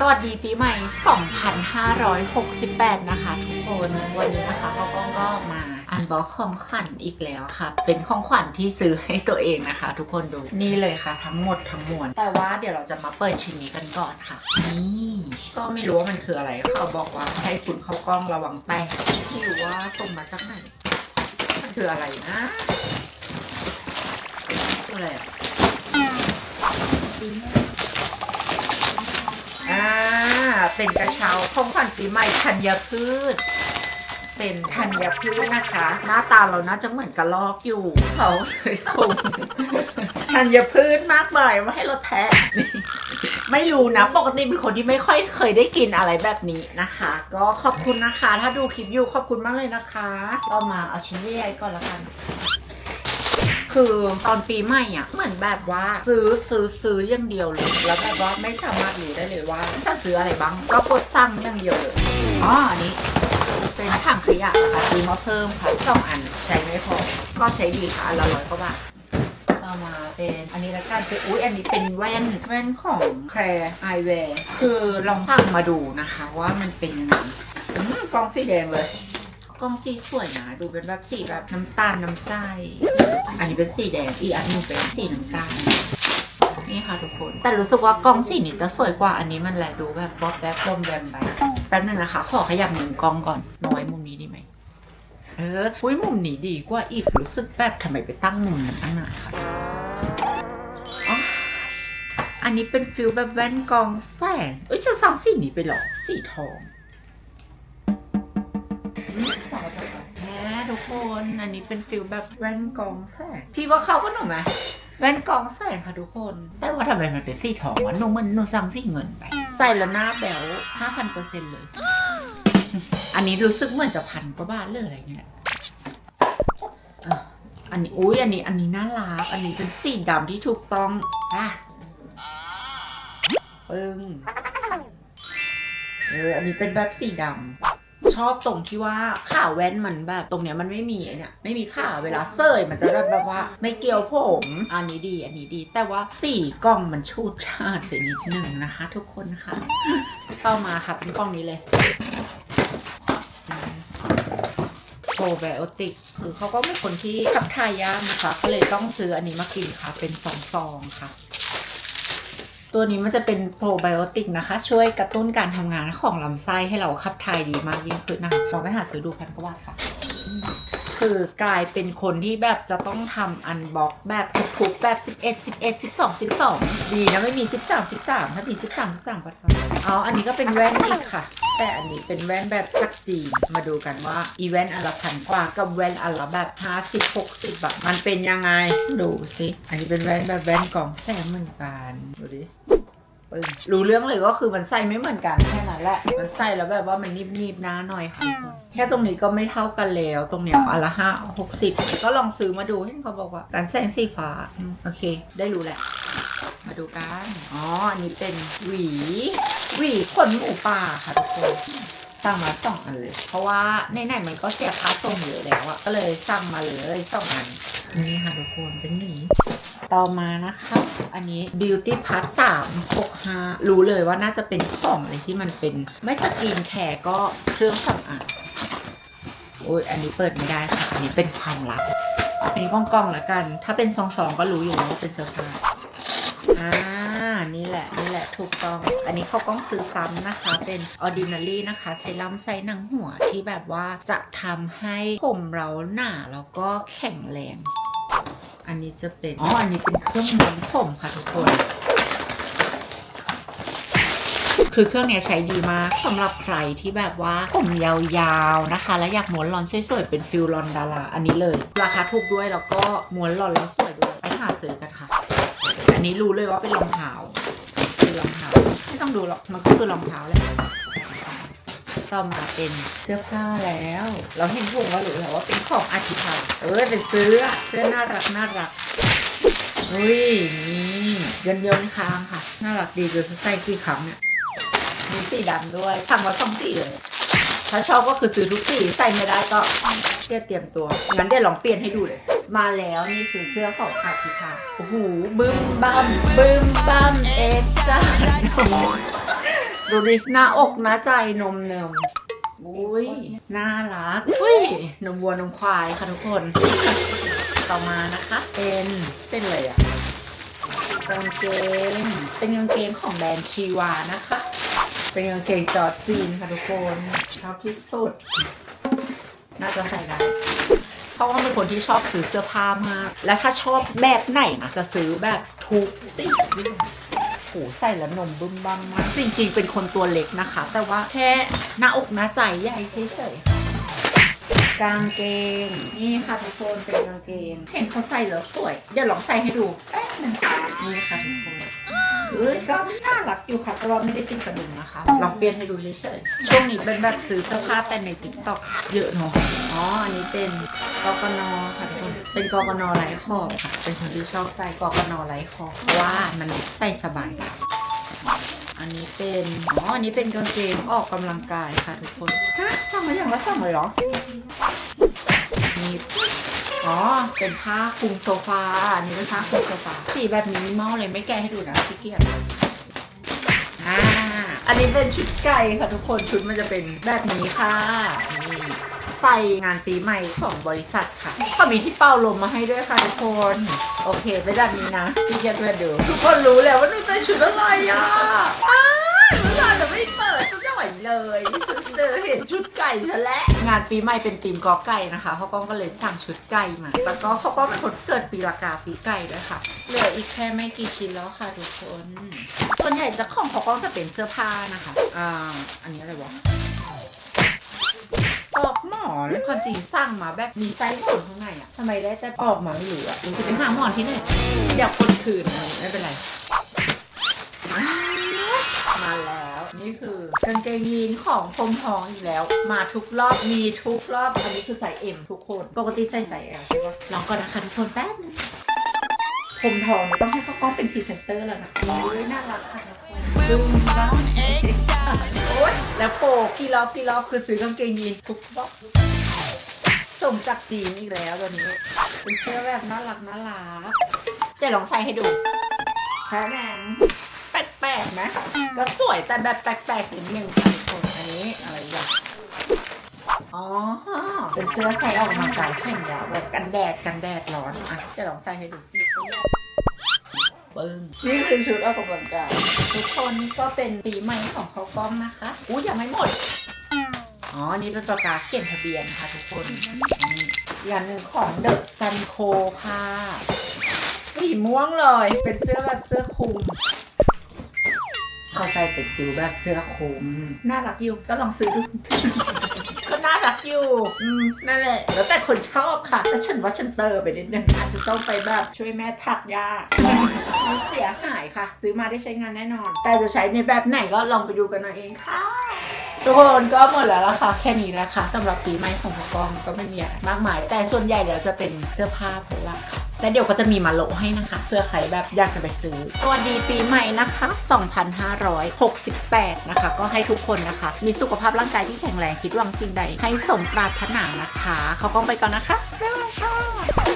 สวัสดีปีใหม่ 2568 นะคะ ทุกคนวันนี้นะคะเขาก็ก็มาอันบ็อกของขวัญอีกแล้วค่ะ เป็นของขวัญที่ซื้อให้ตัวเองนะคะ ทุกคนดูนี่เลยค่ะ ทั้งหมดทั้งมวลแต่ว่าเดี๋ยวเราจะมาเปิดชิ้นนี้กันก่อนค่ะ นี่ก็ไม่รู้ว่ามันคืออะไรเขาบอกว่าให้คุณเข้ากล้องระวังแตกไม่รู้ว่าส่งมาจากไหนมันคืออะไรนะอะไรอะอ่า เป็นกระเช้าของขวัญปีใหม่ธัญพืช เป็นธัญพืชนะคะ หน้าตาเราน่าจะเหมือนกระลอกอยู่เขาเลยส่งธัญพืชมากมายมาให้เราแทะไม่รู้นะ ปกติเป็นคนที่ไม่ค่อยเคยได้กินอะไรแบบนี้นะคะ ก็ขอบคุณนะคะ ถ้าดูคลิปอยู่ขอบคุณมากเลยนะคะ เรามาเอาชิ้นใหญ่ๆก่อนละกัน คือตอนปีใหม่อะเหมือนแบบว่าซื้อซื้อซื้ออย่างเดียวเลย แล้วแบบว่าไม่สามารถรู้ได้เลยว่าจะซื้ออะไรบ้าง ก็กดสั่งอย่างเดียวเลยอ๋ออันนี้เป็นถังขยะค่ะซื้อมาเพิ่มค่ะสองอันใช้ไม่พอ ก็ใช้ดีค่ะละร้อยกว่าบาทต่อมาเป็นอันนี้ละกันเป็นอุ้ยอันนี้เป็นแว่นแว่นของแคร์ไอแวร์คือลองสั่งมาดูนะคะ ว่ามันเป็นยังไงกล้องสีแดงเลย กล้องสีสวยนะ ดูเป็นแบบสีแบบน้ำตาลน้ำใจ อันนี้เป็นสีแดง อีกอันหนึงเป็นสีน้ำตาล นี่ค่ะทุกคน แต่รู้สึกว่ากล้องสีนี้จะสวยกว่าอันนี้มันแหละดูแบบบ๊อบแบ๊บบอมแบมไป แป๊บนึงนะคะ ขอขยับมุมกล้องก่อน น้อยมุมนี้ดีไหม เอออุ้ยมุมนี้ดีกว่าอีก รู้สึกแบบทำไมไปตั้งมุมนั้นตั้งนานค่ะอันนี้เป็นฟิลแบบแว่นกรองแสงเอ้ยจะสั่งสีนี้ไปเหรอ สีทอง คนอันนี้เป็นฟิลแบบแว่นกรองแสงพี่ว่าเข้าก็หนูไหมแว่นกรองแสงค่ะทุกคน แต่ว่าทำไมมันเป็นสีทองวะหนูมันหนูสั่งสีเงินไป ใส่แล้วหน้าแบวห้าพันเปอร์เซ็นต์เลย อันนี้รู้สึกเหมือนจะพันกว่าบาทเลยอะไรเงี้ยอะอันนี้อุ้ยอันนี้อันนี้น่ารัก อันนี้เป็นสีดำที่ถูกต้องอะปึ้งเอออันนี้เป็นแบบสีดำ ชอบตรงที่ว่าข่าแว่นมันแบบตรงเนี้ยมันไม่มีไอ้เนี่ยไม่มีข่าเวลาเซยมันจะแบบแบบว่า ไม่เกี่ยวผมอันนี้ดีอันนี้ดี แต่ว่าสีกล้องมันชูดชาดไปนิดนึงนะคะ ทุกคนนะคะต่อมาค่ะเป็นกล้องนี้เลยโปรไบโอติกคือเขาก็เป็นคนที่ขับถ่ายยากนะคะ ก็เลยต้องซื้ออันนี้มากินค่ะ เป็นสองซองค่ะ ตัวนี้มันจะเป็นโปรไบโอติกนะคะ ช่วยกระตุ้นการทำงานของลำไส้ให้เราขับถ่ายดีมากยิ่งขึ้นนะคะลองไปหาซื้อดูพันกว่าบาทค่ะ คือกลายเป็นคนที่แบบจะต้องทำอันบ็อกแบบทุกๆแบบ 11 11 12 12 ดีนะไม่มี 13 13 ถ้ามี 13 13ก็ทำเอาอันนี้ก็เป็นแว่นอีกค่ะ แต่อันนี้เป็นแว่นแบบจากจีน มาดูกันว่าอีแว่นอันละพันกว่ากับแว่นอันละแบบ50 60บาทมันเป็นยังไง ดูสิ อันนี้เป็นแว่นแบบแว่นกล่องแสงเหมือนกันดูดิปึ้งรู้เรื่องเลยก็คือมันใส่ไม่เหมือนกันแค่นั้นแหละ มันใส่แล้วแบบว่ามันนิบๆนะหน่อยค่ะ แค่ตรงนี้ก็ไม่เท่ากันแล้ว ตรงเนี้ยอันละห้าหกสิบก็ลองซื้อมาดูเห็นเขาบอกว่าการแสงสีฟ้า โอเค ได้รู้แหละ มาดูกัน อ๋อ อันนี้เป็นหวี หวีขนหมูป่าค่ะทุกคน สั่งมาสองอันเลย เพราะว่าไหนมันก็เสียค่าส่งเยอะแล้วอะก็เลยสั่งมาเลยสองอัน นี่ค่ะทุกคน เป็นหมีต่อมานะคะ อันนี้ Beauty p a s สามหกห้ารู้เลยว่าน่าจะเป็นของอะไรที่มันเป็น ไม่สกรีนแคร์ก็เครื่องสำอางโอ้ยอันนี้เปิดไม่ได้ค่ะ อันนี้เป็นความลับเป็นกล้องๆแล้วกัน ถ้าเป็นซองๆก็รู้อยู่แล้วว่าเป็นเสื้อผ้า อ่า นี่แหละ นี่แหละถูกต้อง อันนี้เขากล้องซื้อซ้ำนะคะ เป็น ordinary นะคะ เซรั่มใส่หนังหัวที่แบบว่าจะทำให้ผมเราหนาแล้วก็แข็งแรง อันนี้จะเป็น อ๋อ อันนี้เป็นเครื่องม้วนผมค่ะทุกคนคือเครื่องเนี้ยใช้ดีมากสำหรับใครที่แบบว่าผมยาวๆนะคะ แล้วอยากม้วนรอนสวยๆเป็นฟิลรอนดาราอันนี้เลย ราคาถูกด้วยแล้วก็ม้วนรอนแล้วสวยด้วยไปหาซื้อกันค่ะ อันนี้รู้เลยว่าเป็นรองเท้าเป็นรองเท้าไม่ต้องดูหรอกมันก็คือรองเท้าเลยต่อมาเป็นเสื้อผ้าแล้ว เราเห็นถุงว่าหรือว่าเป็นของอาทิตย์ค่ะเออเป็นเสื้อเสื้อน่ารักน่ารักอุ้ยนี่ยนยนต์ค้างค่ะ น่ารักดีดูใส่กี่ครั้งเนี่ยมีสีดำด้วยสั่งมาสองสีเลยถ้าชอบก็คือซื้อทุกสีใส่ไม่ได้ก็เตรียมเตรียมตัวงั้นเดี๋ยวลองเปลี่ยนให้ดูเลย มาแล้วนี่คือเสื้อของอาทิค่ะโอ้โหบึ้มบัมบึ้มบัมเอ็กซ์จ้าดูดิหน้าอกหน้าใจนมเนมอุ้ยน่ารักอุ้ยนมวัวนมควายค่ะทุกคน ต่อมานะคะ เป็นเป็นอะไรอะกางเกงเป็นกางเกงของแบรนด์ชีวานะคะ เป็นกางเกงจอร์จจีนค่ะทุกคนชอบที่สุด น่าจะใส่ได้ เพราะว่าเป็นคนที่ชอบซื้อเสื้อผ้ามาก และถ้าชอบแบบไหนนะจะซื้อแบบทุกสีโหใส่แล้วนมบึ้มบ้ามมากจริง ๆ เป็นคนตัวเล็กนะคะ แต่ว่าแค่หน้าอกหน้าใจใหญ่เฉยๆกางเกงนี่ค่ะทุกคนเป็นกางเกง เห็นเขาใส่แล้วสวย เดี๋ยวลองใส่ให้ดูแป๊บนึงนี่ค่ะทุกคน เอ้ยก็น่ารักอยู่ค่ะแต่ว่าไม่ได้ติดกระดุมนะคะลองเปลี่ยนให้ดูเฉยๆช่วงนี้เป็นแบบซื้อเสื้อผ้าแต่ในติ๊กต็อกเยอะเนาะอ๋ออันนี้เป็นกกนค่ะทุกคนเป็นกกนไร้ขอบค่ะ เป็นคนที่ชอบใส่กกนไร้ขอบเพราะว่ามันใส่สบายอันนี้เป็นอ๋ออันนี้เป็นกางเกงออกกำลังกายค่ะทุกคนฮะทำมาอย่างละสองเลยเหรอ นี่อ๋อ เป็นผ้าคลุมโซฟาอันนี้เป็นผ้าคลุมโซฟา สีแบบมินิมอลเลยไม่แกะให้ดูนะพี่เกียจอ่า อันนี้เป็นชุดไก่ค่ะทุกคน ชุดมันจะเป็นแบบนี้ค่ะ นี่ใส่งานปีใหม่ของบริษัทค่ะก็มีที่เป่าลมมาให้ด้วยค่ะทุกคน โอเคเป็นแบบนี้นะพี่เกียจเพื่อนดู ทุกคนรู้แล้วว่าหนูใส่ชุดอะไรอะ เลยเจอเห็นชุดไก่ฉันแล้วงานปีใหม่เป็นธีมกอไก่นะคะเขาก็เลยสั่งชุดไก่มาแล้วก็เขาก็เป็นคนเกิดปีละกาปีไก่ด้วยค่ะเหลืออีกแค่ไม่กี่ชิ้นแล้วค่ะทุกคนส่วนใหญ่จะของเขาก็จะเป็นเสื้อผ้านะคะอ่าอันนี้อะไรวะปอกหมอนความจริงสั่งมาแบบมีไส้ขนข้างในอะทำไมได้แต่ออกมาไม่รู้อะรู้จะไปหาหมอนที่ไหนอยากคนคืนอะไม่เป็นไรมาแล้ว นี่คือกางเกงยีนของพรมทองอีกแล้ว มาทุกรอบมีทุกรอบ อันนี้คือใส่เอ็มทุกคน ปกติใส่ใส่แอลใช่ปะลองก่อนนะคะทุกคนแป๊บนึงพรมทองเนี่ยต้องให้ข้าวกล้องเป็นพรีเซนเตอร์แล้วนะโอ้ยน่ารักค่ะทุกคนดึงบ้างโอ๊ยแล้วโปกกี่รอบกี่รอบคือซื้อกางเกงยีนทุกรอบส่งจากจีนอีกแล้วตัวนี้เป็นเสื้อแบบน่ารักน่ารักเดี๋ยวลองใส่ให้ดูแค่นั้น กไหมก็สวยแต่แบบแปลกๆนิดนึงค่ะทุกคนอันนี้อะไรอย่างอ๋อเป็นเสื้อใส่ออกกำลังกายแข่งยาวแบบกันแดดกันแดดร้อนอะจะลองใส่ให้ดูปึ้งนี่คือชุดออกกำลังกายทุกคนนี่ก็เป็นปีใหม่ของเขากล้องนะคะอู้ยังไม่หมดอ๋อ นี่เป็นประกาศเขียนทะเบียนค่ะทุกคนนี่อย่างหนึ่งของเดอะซันโคค่ะสีม่วงเลย เป็นเสื้อแบบเสื้อคลุม เข้าใจเป็นฟิลแบบเสื้อคลุม น่ารักอยู่ก็ลองซื้อดู ก็น่ารักอยู่อืมนั่นแหละ แล้วแต่คนชอบค่ะแต่ฉันว่าฉันเตอร์ไปนิดนึงอาจจะต้องไปแบบช่วยแม่ถักยาไม่เสียหายค่ะ ซื้อมาได้ใช้งานแน่นอน แต่จะใช้ในแบบไหนก็ลองไปดูกันเอาเองค่ะทุกคนก็หมดแล้วละค่ะ แค่นี้แล้วค่ะสำหรับปีใหม่ของพ่อกองก็ไม่มีอะไรมากมาย แต่ส่วนใหญ่แล้วจะเป็นเสื้อผ้าเป็นหลักค่ะ และเดี๋ยวก็จะมีมาโลให้นะคะ เพื่อใครแบบอยากจะไปซื้อ สวัสดีปีใหม่นะคะ 2568 นะคะ ก็ให้ทุกคนนะคะ มีสุขภาพร่างกายที่แข็งแรงคิดหวังสิ่งใด ให้สมปรารถนานะคะ เขากล้องไปก่อนนะคะบ๊ายบายค่ะ